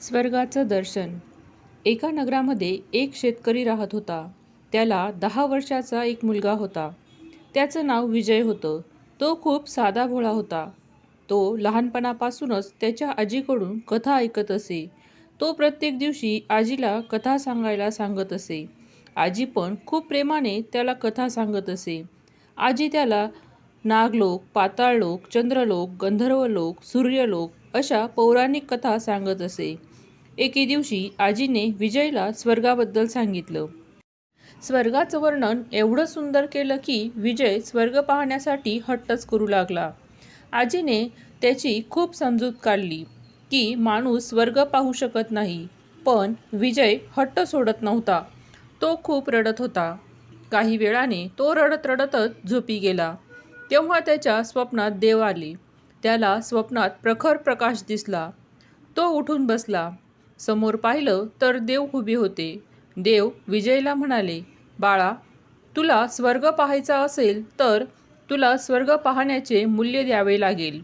स्वर्गाचं दर्शन. एका नगरामध्ये एक शेतकरी राहत होता. त्याला दहा वर्षाचा एक मुलगा होता. त्याचं नाव विजय होतं. तो खूप साधा भोळा होता. तो लहानपणापासूनच त्याच्या आजीकडून कथा ऐकत असे. तो प्रत्येक दिवशी आजीला कथा सांगायला सांगत असे. आजी पण खूप प्रेमाने त्याला कथा सांगत असे. आजी त्याला नागलोक पाताळलोक चंद्रलोक गंधर्वलोक सूर्यलोक अशा पौराणिक कथा सांगत असे. एके दिवशी आजीने विजयला स्वर्गाबद्दल सांगितलं. स्वर्गाचं वर्णन एवढं सुंदर केलं की विजय स्वर्ग पाहण्यासाठी हट्टच करू लागला. आजीने त्याची खूप समजूत काढली की माणूस स्वर्ग पाहू शकत नाही पण विजय हट्ट सोडत नव्हता. तो खूप रडत होता. काही वेळाने तो रडत रडतच झोपी गेला. तेव्हा त्याच्या स्वप्नात देव आले. त्याला स्वप्नात प्रखर प्रकाश दिसला. तो उठून बसला. समोर पाहिलं तर देव उभे होते. देव विजयला म्हणाले बाळा तुला स्वर्ग पाहायचा असेल तर तुला स्वर्ग पाहण्याचे मूल्य द्यावे लागेल.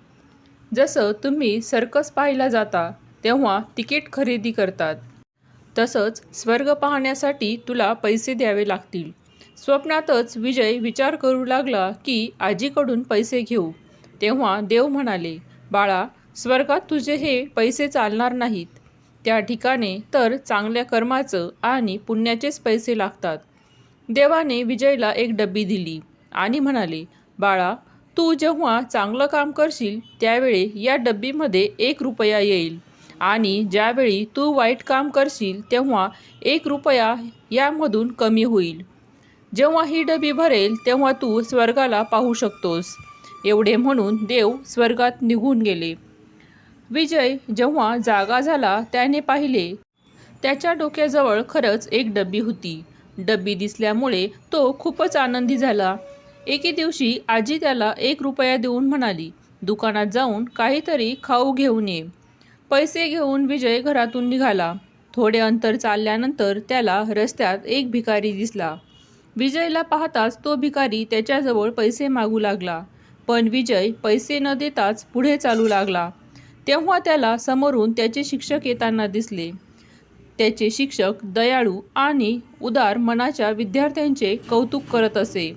जसं तुम्ही सर्कस पाहायला जाता तेव्हा तिकीट खरेदी करतात. तसंच स्वर्ग पाहण्यासाठी तुला पैसे द्यावे लागतील. स्वप्नातच विजय विचार करू लागला की आजीकडून पैसे घेऊ. तेव्हा देव म्हणाले बाळा स्वर्गात तुझे हे पैसे चालणार नाहीत. त्या ठिकाणी तर चांगल्या कर्माचं आणि पुण्याचेच पैसे लागतात. देवाने विजयला एक डब्बी दिली आणि म्हणाले बाळा तू जेव्हा चांगलं काम करशील त्यावेळी या डब्बीमध्ये एक रुपया येईल. आणि ज्यावेळी तू वाईट काम करशील तेव्हा एक रुपया यामधून कमी होईल. जेव्हा ही डबी भरेल तेव्हा तू स्वर्गाला पाहू शकतोस. एवढे म्हणून देव स्वर्गात निघून गेले. विजय जेव्हा जागा झाला त्याने पाहिले. त्याच्या डोक्याजवळ खरंच एक डब्बी होती. डब्बी दिसल्यामुळे तो खूपच आनंदी झाला. एके दिवशी आजी त्याला एक रुपया देऊन म्हणाली दुकानात जाऊन काहीतरी खाऊ घेऊन ये. पैसे घेऊन विजय घरातून निघाला. थोडे अंतर चालल्यानंतर त्याला रस्त्यात एक भिकारी दिसला. विजयला पाहताच तो भिकारी त्याच्याजवळ पैसे मागू लागला. पण विजय पैसे न देताच पुढे चालू लागला. तेव्हा त्याला समोरून त्याचे शिक्षक येताना दिसले. त्याचे शिक्षक दयाळू आणि उदार मनाच्या विद्यार्थ्यांचे कौतुक करत असे.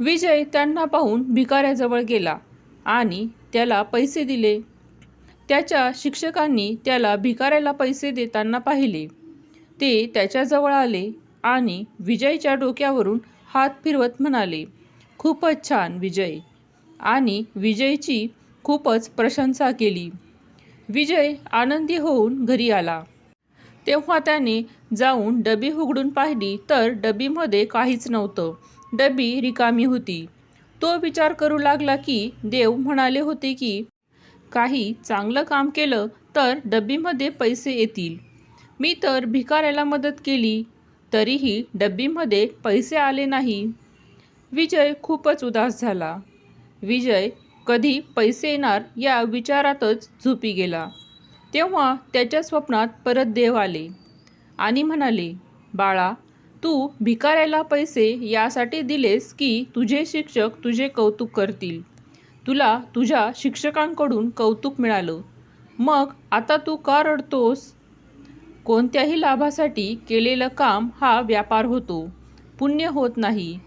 विजय त्यांना पाहून भिकाऱ्याजवळ गेला आणि त्याला पैसे दिले. त्याच्या शिक्षकांनी त्याला भिकाऱ्याला पैसे देताना पाहिले. ते त्याच्याजवळ आले आणि विजयच्या डोक्यावरून हात फिरवत म्हणाले खूपच छान विजय. आणि विजयची खूपच प्रशंसा केली. विजय आनंदी होऊन घरी आला. तेव्हा त्याने जाऊन डबी उघडून पाहिली तर डबीमध्ये काहीच नव्हतं. डबी रिकामी होती. तो विचार करू लागला की देव म्हणाले होते की काही चांगलं काम केलं तर डब्बीमध्ये पैसे येतील. मी तर भिकाऱ्याला मदत केली तरीही डब्बीमध्ये पैसे आले नाही. विजय खूपच उदास झाला. विजय कधी पैसे येणार या विचारातच झोपी गेला. तेव्हा त्याच्या स्वप्नात परत देव आले आणि म्हणाले बाळा तू भिकाऱ्याला पैसे यासाठी दिलेस की तुझे शिक्षक तुझे कौतुक करतील. तुला तुझ्या शिक्षकांकडून कौतुक मिळालं. मग आता तू का रडतोस? कोणत्याही लाभासाठी केलेलं काम हा व्यापार होतो. पुण्य होत नाही.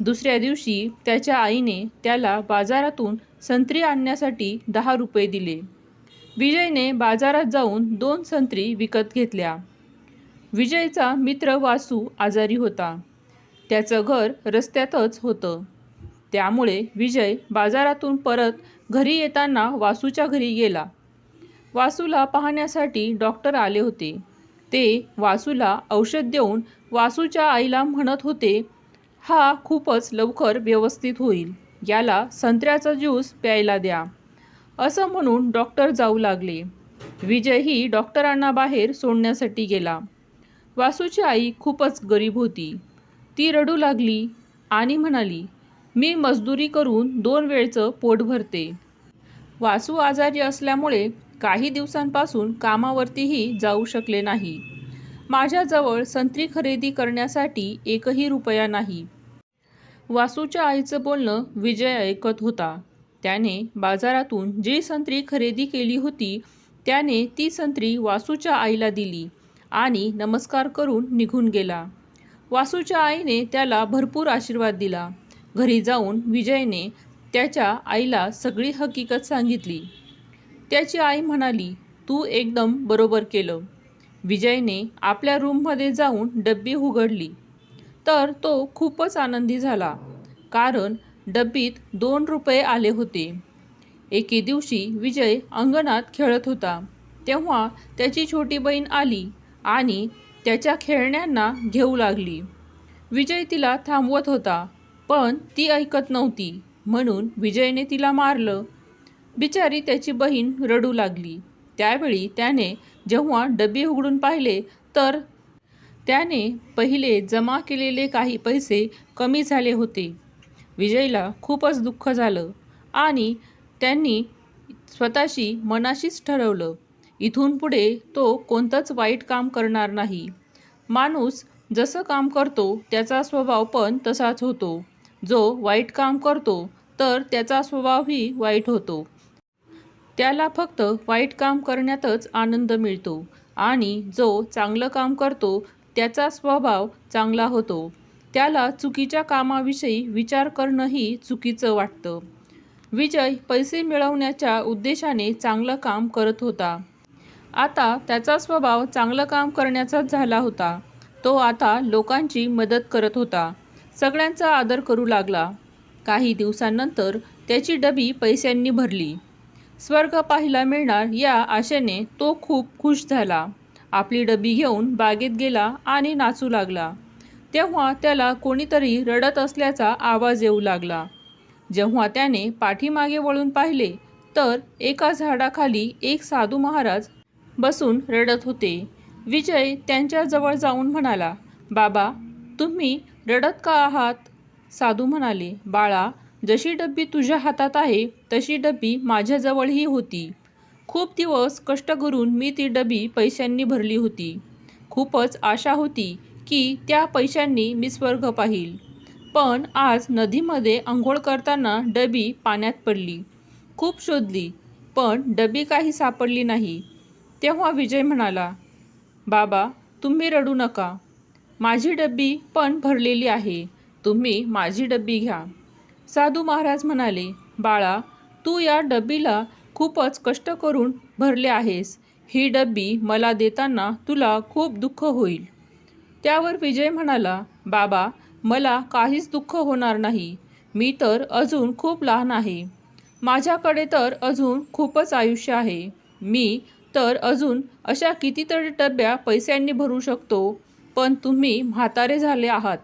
दुसऱ्या दिवशी त्याच्या आईने त्याला बाजारातून संत्री आणण्यासाठी दहा रुपये दिले. विजयने बाजारात जाऊन दोन संत्री विकत घेतल्या. विजयचा मित्र वासू आजारी होता. त्याचं घर रस्त्यातच होतं. त्यामुळे विजय बाजारातून परत घरी येताना वासूच्या घरी गेला. वासूला पाहण्यासाठी डॉक्टर आले होते. ते वासूला औषध देऊन वासूच्या आईला म्हणत होते हा खूपच लवकर व्यवस्थित होईल. याला संत्र्याचा ज्यूस प्यायला द्या. असं म्हणून डॉक्टर जाऊ लागले. विजयही डॉक्टरांना बाहेर सोडण्यासाठी गेला. वासूची आई खूपच गरीब होती. ती रडू लागली आणि म्हणाली मी मजदुरी करून दोन वेळचं पोट भरते. वासू आजारी असल्यामुळे काही दिवसांपासून कामावरतीही जाऊ शकले नाही. माझ्याजवळ संत्री खरेदी करण्यासाठी एकही रुपया नाही. वासूच्या आईचं बोलणं विजय ऐकत होता. त्याने बाजारातून जी संत्री खरेदी केली होती त्याने ती संत्री वासूच्या आईला दिली आणि नमस्कार करून निघून गेला. वासूच्या आईने त्याला भरपूर आशीर्वाद दिला. घरी जाऊन विजयने त्याच्या आईला सगळी हकीकत सांगितली. त्याची आई म्हणाली तू एकदम बरोबर केलं. विजयने आपल्या रूममध्ये जाऊन डब्बी उघडली. तर तो खूपच आनंदी झाला कारण डब्बीत दोन रुपये आले होते. एके दिवशी विजय अंगणात खेळत होता. तेव्हा त्याची छोटी बहीण आली आणि त्याच्या खेळण्यांना घेऊ लागली. विजय तिला थांबवत होता पण ती ऐकत नव्हती. म्हणून विजयने तिला मारलं. बिचारी त्याची बहीण रडू लागली. त्यावेळी त्याने जेव्हा डबी उघडून पाहिले तर त्याने पहिले जमा केलेले काही पैसे कमी झाले होते. विजयला खूपच दुःख झालं आणि त्यांनी स्वतःशी मनाशीच ठरवलं इथून पुढे तो कोणतंच वाईट काम करणार नाही. माणूस जसं काम करतो त्याचा स्वभाव पण तसाच होतो. जो वाईट काम करतो तर त्याचा स्वभावही वाईट होतो. त्याला फक्त वाईट काम करण्यातच आनंद मिळतो आणि जो चांगलं काम करतो त्याचा स्वभाव चांगला होतो. त्याला चुकीच्या कामाविषयी विचार करणंही चुकीचं वाटतं. विजय पैसे मिळवण्याच्या उद्देशाने चांगलं काम करत होता. आता त्याचा स्वभाव चांगलं काम करण्याचाच झाला होता. तो आता लोकांची मदत करत होता. सगळ्यांचा आदर करू लागला. काही दिवसांनंतर त्याची डबी पैशांनी भरली. स्वर्ग पाहायला मिळणार या आशेने तो खूप खुश झाला. आपली डबी घेऊन बागेत गेला आणि नाचू लागला. तेव्हा त्याला कोणीतरी रडत असल्याचा आवाज येऊ लागला. जेव्हा त्याने पाठीमागे वळून पाहिले तर एका झाडाखाली एक साधू महाराज बसून रडत होते. विजय त्यांच्याजवळ जाऊन म्हणाला बाबा तुम्ही रडत का आहात? साधू म्हणाले बाळा जशी डब्बी तुझ्या हातात आहे तशी डब्बी माझ्याजवळही होती. खूप दिवस कष्ट करून मी ती डबी पैशांनी भरली होती. खूपच आशा होती की त्या पैशांनी मी स्वर्ग पाहील. पण आज नदीमध्ये आंघोळ करताना डबी पाण्यात पडली. खूप शोधली पण डबी काही सापडली नाही. तेव्हा विजय म्हणाला बाबा तुम्ही रडू नका. माझी डब्बी पण भरलेली आहे. तुम्ही माझी डब्बी घ्या. साधू महाराज म्हणाले बाळा तू या डब्बीला खूपच कष्ट करून भरले आहेस. ही डब्बी मला देताना तुला खूप दुःख होईल. त्यावर विजय म्हणाला बाबा मला काहीच दुःख होणार नाही. मी तर अजून खूप लहान आहे. माझ्याकडे तर अजून खूपच आयुष्य आहे. मी तर अजून अशा कितीतरी डब्या पैशांनी भरू शकतो पण तुम्ही म्हातारे झाले आहात.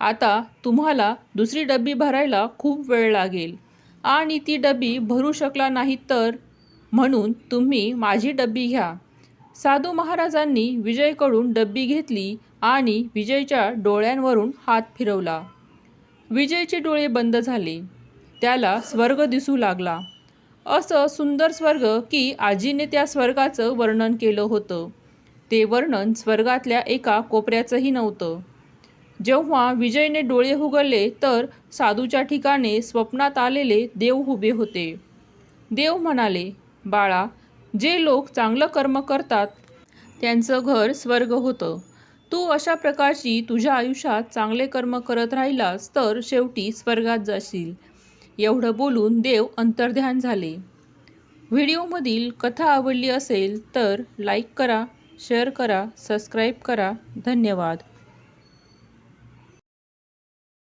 आता तुम्हाला दुसरी डब्बी भरायला खूप वेळ लागेल. आणि ती डबी भरू शकला नाही तर म्हणून तुम्ही माझी डबी घ्या. साधू महाराजांनी विजयकडून डब्बी घेतली आणि विजयच्या डोळ्यांवरून हात फिरवला. विजयचे डोळे बंद झाले. त्याला स्वर्ग दिसू लागला. असं सुंदर स्वर्ग की आजीने त्या स्वर्गाचं वर्णन केलं होतं. ते वर्णन स्वर्गातल्या एका कोपऱ्याचंही नव्हतं. जेव्हा विजयने डोळे उघडले तर साधूच्या ठिकाणी स्वप्नात आलेले देव उभे होते. देव म्हणाले बाळा जे लोक चांगलं कर्म करतात त्यांचं घर स्वर्ग होतं. तू अशा प्रकारची तुझ्या आयुष्यात चांगले कर्म करत राहिलास तर शेवटी स्वर्गात जाशील. एवढं बोलून देव अंतर्ध्यान झाले. व्हिडिओमधील कथा आवडली असेल तर लाईक करा शेअर करा सबस्क्राईब करा. धन्यवाद.